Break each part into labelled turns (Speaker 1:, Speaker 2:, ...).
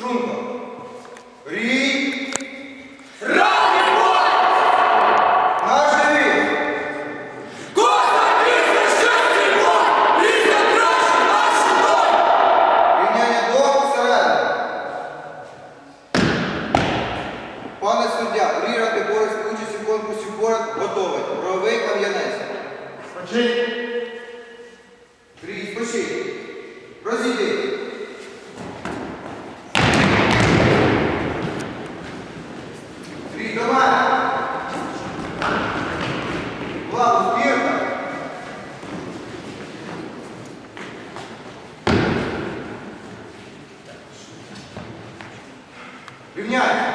Speaker 1: Струнко. Рій. Пане суддя, Рій Ратиборець участі в конкурсі поряд готовий. Правовий кам'янець.
Speaker 2: Спочинь.
Speaker 1: Рій, спочи. Рівняйся.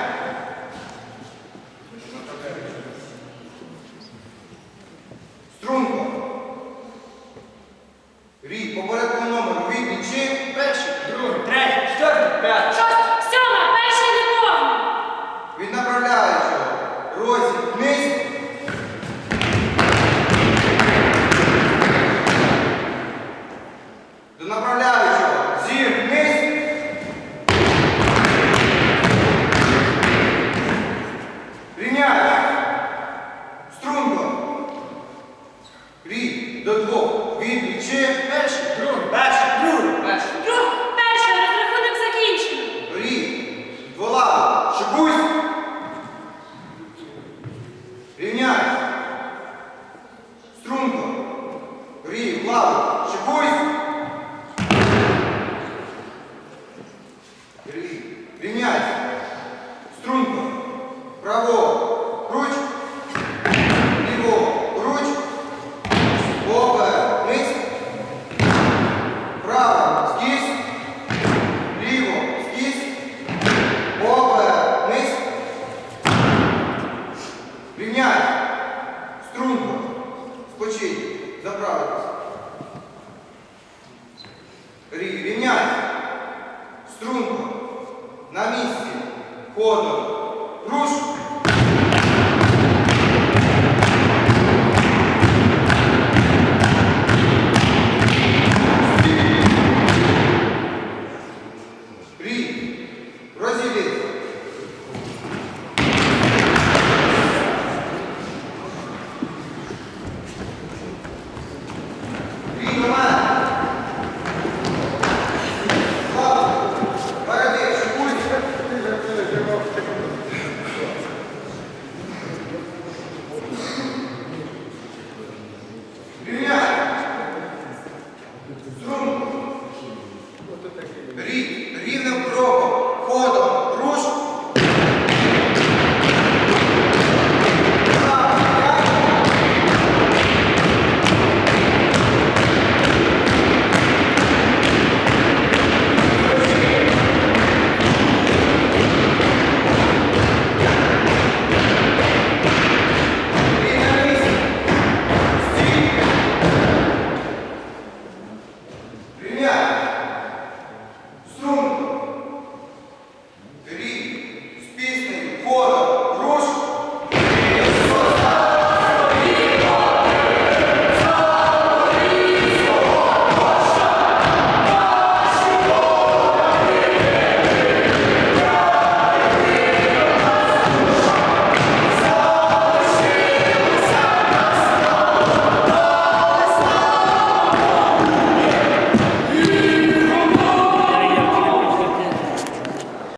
Speaker 1: Струнко. Рій, по до двох. Відлічи.
Speaker 3: Перший, другий, перший, другий, перший.
Speaker 4: Друг, перший, розрахунок закінчено.
Speaker 1: Рі, дволава, шикуйся. Рівняй. Струнко. Рі, лаву, шикуйся. Рі, рівняй. Струнко. Право, Відпочинь. Заправитися. Рівняйся. Струнко. На місці. Ходом. Руш.